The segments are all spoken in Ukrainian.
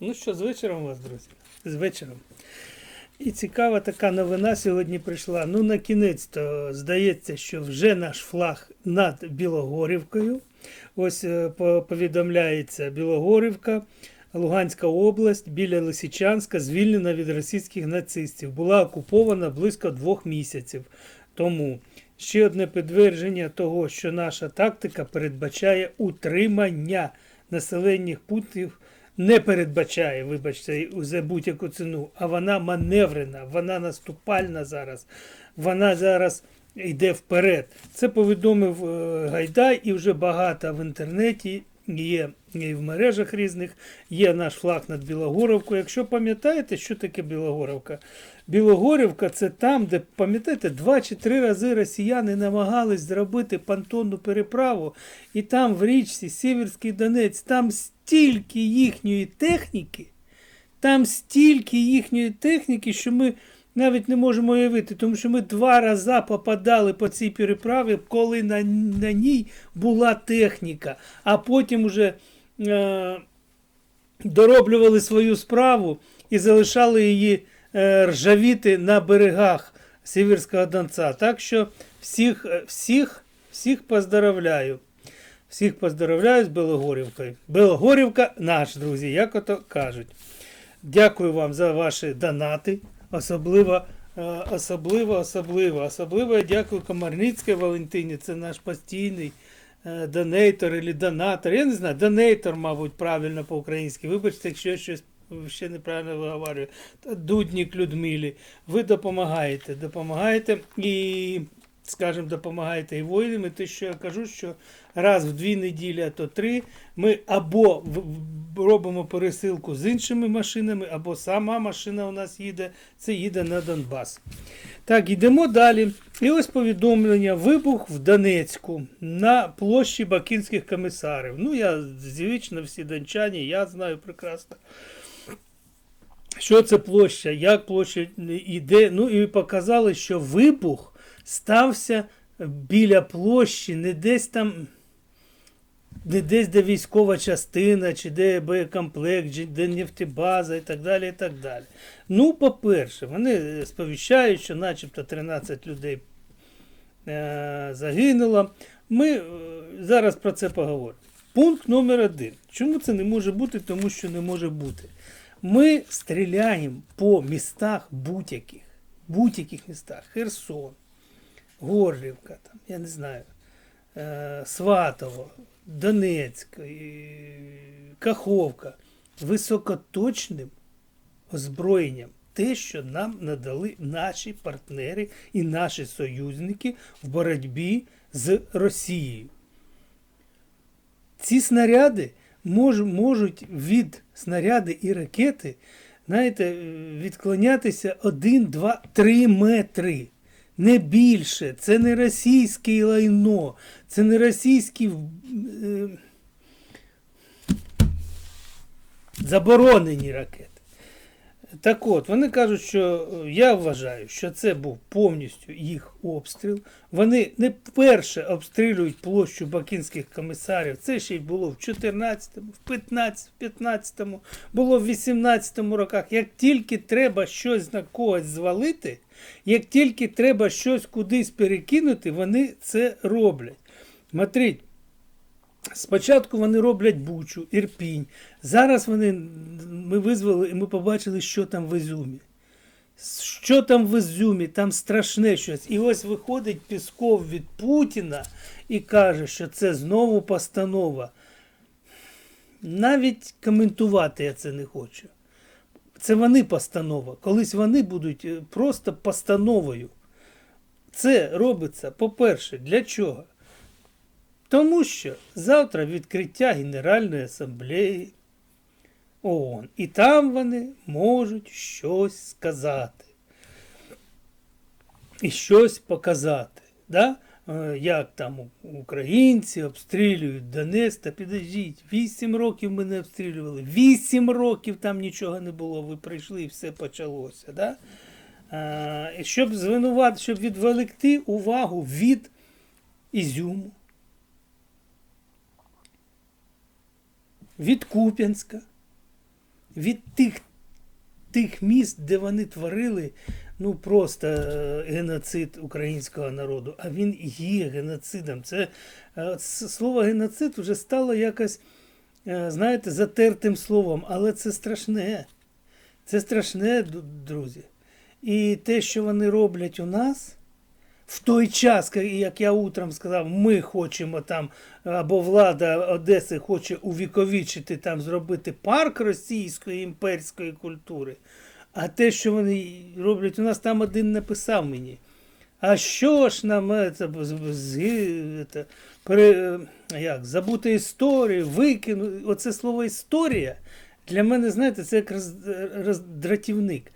Ну що, з вечором вас, друзі? З вечором. І цікава така новина сьогодні прийшла. Ну, на кінець то здається, що вже наш флаг над Білогорівкою. Ось е, повідомляється Білогорівка, Луганська область біля Лисичанська звільнена від російських нацистів. Була окупована близько двох місяців тому. Ще одне підтвердження того, що наша тактика передбачає утримання населених пунктів не передбачає, вибачте, за будь-яку ціну, а вона маневрена, вона наступальна зараз, вона зараз йде вперед. Це повідомив е, Гайдай, і вже багато в інтернеті є і в мережах різних, є наш флаг над Білогоровкою. Якщо пам'ятаєте, що таке Білогоровка? Білогорівка це там, де, пам'ятаєте, два чи три рази росіяни намагались зробити понтонну переправу, і там в річці Сіверський Донець, там стільки їхньої техніки, там стільки їхньої техніки, що ми навіть не можемо уявити, тому що ми два рази попадали по цій переправі, коли на, на ній була техніка, а потім уже е, дороблювали свою справу і залишали її е, ржавіти на берегах Сіверського Донця. Так що всіх, е, всіх, всіх поздравляю. Всіх поздравляю з Белогорівкою. Белогорівка наш, друзі, як ото кажуть. Дякую вам за ваші донати. Особливо, е, особливо, особливо. Особливо я дякую Комарницькій Валентині, це наш постійний е, донейтор або донатор. Я не знаю, донейтор, мабуть, правильно по-українськи. Вибачте, якщо я щось ще неправильно виговорюю. Дуднік Людмилі. Ви допомагаєте, допомагаєте і, скажімо, допомагаєте і воїнам. І те, що я кажу, що раз в дві неділі, а то три, ми або робимо пересилку з іншими машинами, або сама машина у нас їде, це їде на Донбас. Так, йдемо далі. І ось повідомлення: вибух в Донецьку на площі Бакінських комісарів. Ну, я звично всі дончані, я знаю прекрасно. Що це площа, як площа йде. Ну і показали, що вибух стався біля площі, не десь там, не десь де військова частина, чи де боєкомплект, чи де нефтебаза і так далі. і так далі. Ну, по-перше, вони сповіщають, що начебто 13 людей е, загинуло. Ми е, зараз про це поговоримо. Пункт номер один. Чому це не може бути? Тому що не може бути. Ми стріляємо по містах будь-яких. Будь-яких містах. Херсон, Горлівка, там, я не знаю, е, Сватово, Донецьк, Каховка. Високоточним озброєнням. Те, що нам надали наші партнери і наші союзники в боротьбі з Росією. Ці снаряди мож, можуть від снаряди і ракети, знаєте, відклонятися 1, 2, 3 метри. Не більше. Це не російське лайно, це не російські е, заборонені ракети. Так от, вони кажуть, що е, я вважаю, що це був повністю їх обстріл. Вони не перше обстрілюють площу бакінських комісарів. Це ще й було в 14-му, в 15, в 15-му, було в 18-му роках. Як тільки треба щось на когось звалити, як тільки треба щось кудись перекинути, вони це роблять. Смотрите, Спочатку вони роблять Бучу, Ірпінь. Зараз вони, ми визвали і ми побачили, що там в Ізюмі. Що там в Ізюмі, там страшне щось. І ось виходить Пісков від Путіна і каже, що це знову постанова. Навіть коментувати я це не хочу. Це вони постанова. Колись вони будуть е, просто постановою. Це робиться, по-перше, для чого? Тому що завтра відкриття Генеральної асамблеї ООН. І там вони можуть щось сказати. І щось показати. Да? Е, Як там українці обстрілюють Донець, та підождіть, вісім років ми не обстрілювали. Вісім років там нічого не було. Ви прийшли і все почалося. Да? Е, щоб звинувати, щоб відволікти увагу від Ізюму, від Куп'янська, від тих, тих міст, де вони творили ну просто е, геноцид українського народу, а він є геноцидом. Це е, слово геноцид вже стало якось, е, знаєте, затертим словом, але це страшне. Це страшне, друзі. І те, що вони роблять у нас. В той час, як я утром сказав, ми хочемо там, або влада Одеси хоче увіковічити там, зробити парк російської імперської культури. А те, що вони роблять, у нас там один написав мені. А що ж нам це, це, пере, е, як, забути історію, викинути. Оце слово історія для мене, знаєте, це як роздратівник.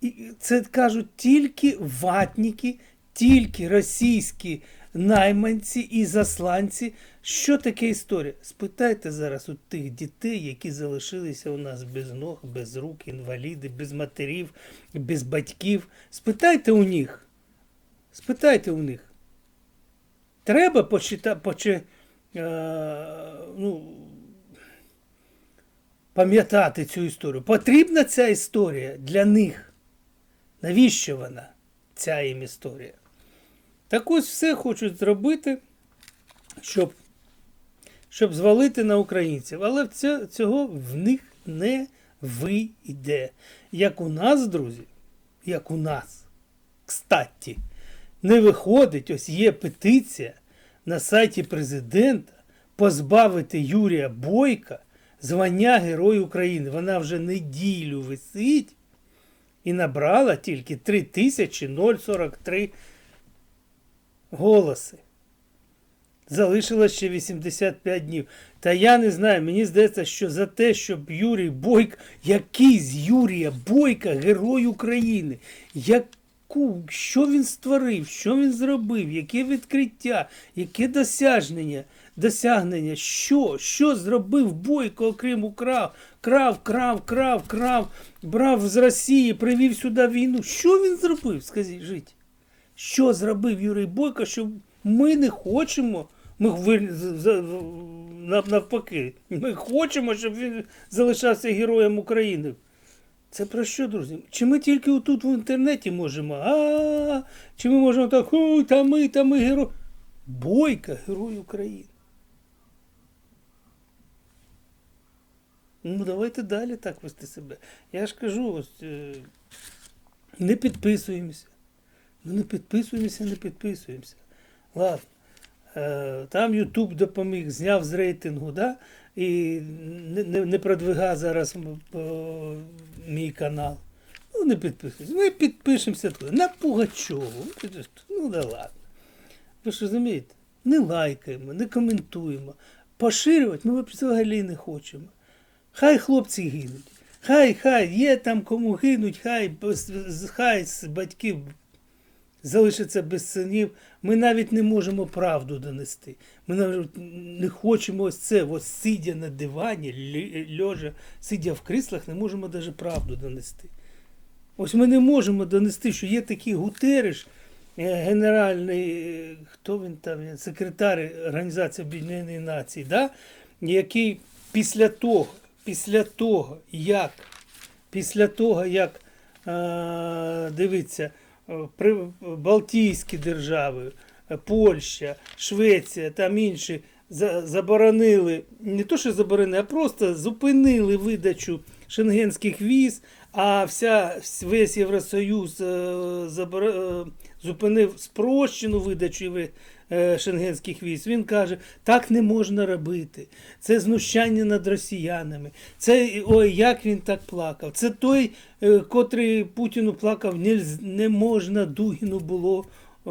І це кажуть тільки ватники, тільки російські найманці і засланці. Що таке історія? Спитайте зараз у тих дітей, які залишилися у нас без ног, без рук, інваліди, без матерів, без батьків. Спитайте у них. Спитайте у них. Треба почита, почи, е, ну, пам'ятати цю історію. Потрібна ця історія для них. Навіщо вона, ця їм історія? Так ось все хочуть зробити, щоб, щоб звалити на українців. Але цього в них не вийде. Як у нас, друзі, як у нас, кстати, не виходить, ось є петиція на сайті президента позбавити Юрія Бойка звання Герой України. Вона вже неділю висить і набрала тільки 3043 голоси. Залишилось ще 85 днів. Та я не знаю, мені здається, що за те, щоб Юрій Бойко, який з Юрія Бойка герой України, яку, що він створив, що він зробив, яке відкриття, яке досягнення, досягнення, що, що зробив Бойко, окрім украв, крав, крав, крав, крав, брав з Росії, привів сюди війну. Що він зробив? Скажіть. Що зробив Юрій Бойко, що ми не хочемо, ми навпаки, ми хочемо, щоб він залишався героєм України. Це про що, друзі? Чи ми тільки отут в інтернеті можемо? А, чи ми можемо так, та ми, та ми герой. Бойка, герой України. Ну, давайте далі так вести себе. Я ж кажу, ось, е, не підписуємося. Ну не підписуємося, не підписуємося. Ладно. Е, Там Ютуб допоміг, зняв з рейтингу, да? і не, не, не продвига зараз мій канал. Ну, не підписуємося. Ми підпишемося туди. На Пугачову. Ну да ладно. Ви ж розумієте? Не лайкаємо, не коментуємо. Поширювати ми взагалі не хочемо. Хай хлопці гинуть. Хай, хай, є там кому гинуть, хай, хай з батьків залишиться без синів. Ми навіть не можемо правду донести. Ми навіть не хочемо ось це, ось сидя на дивані, льожа, сидя в кріслах, не можемо навіть правду донести. Ось ми не можемо донести, що є такий Гутериш, е, генеральний, е, хто він там, секретар Організації Об'єднаних Націй, да? який після того, після того, як, після того, як дивіться, при, Балтійські держави, е, Польща, Швеція, там інші заборонили, не то, що заборонили, а просто зупинили видачу шенгенських віз, а вся, весь Євросоюз е, заборо- е, зупинив спрощену видачу е, шенгенських віз. Він каже, так не можна робити. Це знущання над росіянами. Це ой, як він так плакав. Це той, котрий Путіну плакав, не, не можна Дугіну було. о,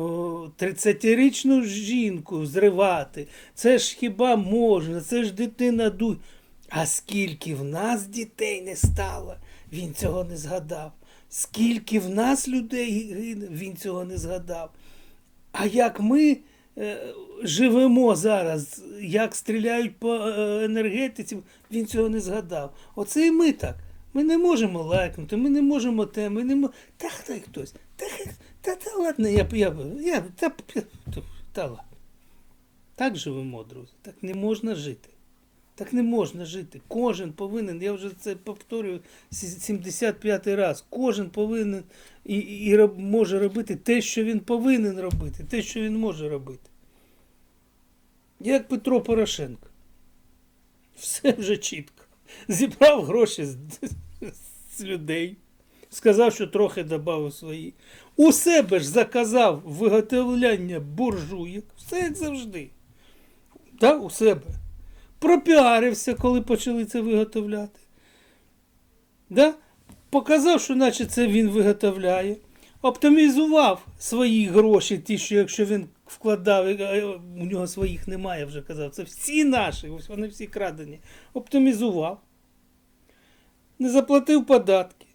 30-річну жінку зривати. Це ж хіба можна? Це ж дитина Дугіна. А скільки в нас дітей не стало, він цього не згадав. Скільки в нас людей гине, він цього не згадав. А як ми е, живемо зараз, як стріляють по е, енергетиці, він цього не згадав. Оце і ми так. Ми не можемо лайкнути, ми не можемо те, ми не можемо. Та хай хтось. Та, та, та ладно, я, я, я та, та, та ладно. Так живемо, друзі. Так не можна жити. Так не можна жити. Кожен повинен, я вже це повторюю сі- 75 раз. Кожен повинен і, і роб- може робити те, що він повинен робити, те, що він може робити. Як Петро Порошенко. Все вже чітко. Зібрав гроші з, з людей, сказав, що трохи додав свої. У себе ж заказав виготовляння буржуєк, все як завжди. Так, у себе. Пропіарився, коли почали це виготовляти. Да? Показав, що наче це він виготовляє. Оптимізував свої гроші, ті, що якщо він вкладав, е, у нього своїх немає, вже казав. Це всі наші, вони всі крадені. Оптимізував. Не заплатив податки.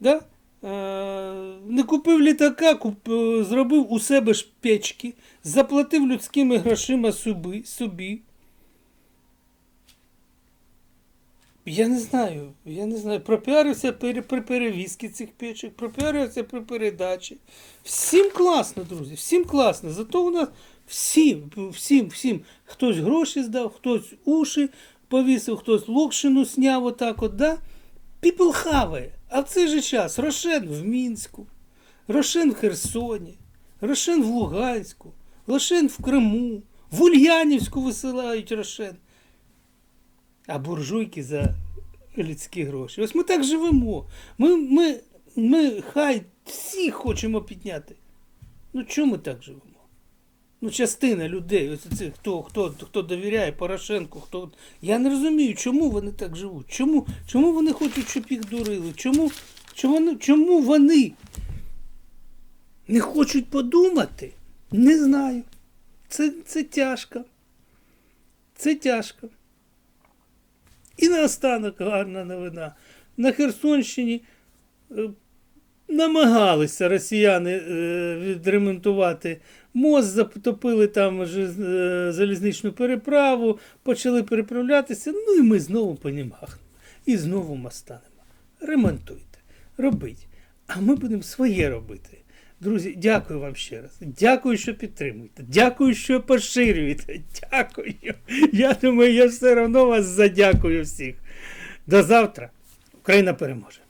Да? Е, не купив літака, куп, е, зробив у себе ж печки, заплатив людськими грошима собі. Я не знаю, я не знаю. Пропіарився при, при перевізці цих печок, пропіарився при передачі. Всім класно, друзі, всім класно. Зато у нас всім, всім, всім. Хтось гроші здав, хтось уші повісив, хтось локшину сняв отак от, да? People хаває. А в цей же час Рошен в Мінську, Рошен в Херсоні, Рошен в Луганську, Рошен в Криму, в Ульянівську висилають Рошен. А буржуйки за людські гроші. Ось ми так живемо. Ми, ми, ми хай всі хочемо підняти. Ну чому ми так живемо? Ну, частина людей, ось це хто, хто, хто довіряє Порошенку, хто. Я не розумію, чому вони так живуть. Чому, чому вони хочуть, щоб їх дурили? Чому, чому, чому вони не хочуть подумати? Не знаю. Це, це тяжко. Це тяжко. І наостанок гарна новина. На Херсонщині е, намагалися росіяни е, відремонтувати мост, затопили там е, залізничну переправу, почали переправлятися. Ну і ми знову по гахнемо. І знову моста нема. Ремонтуйте, робіть. А ми будемо своє робити. Друзі, дякую вам ще раз. Дякую, що підтримуєте. Дякую, що поширюєте. Дякую. Я думаю, я все одно вас задякую всіх. До завтра. Україна переможе.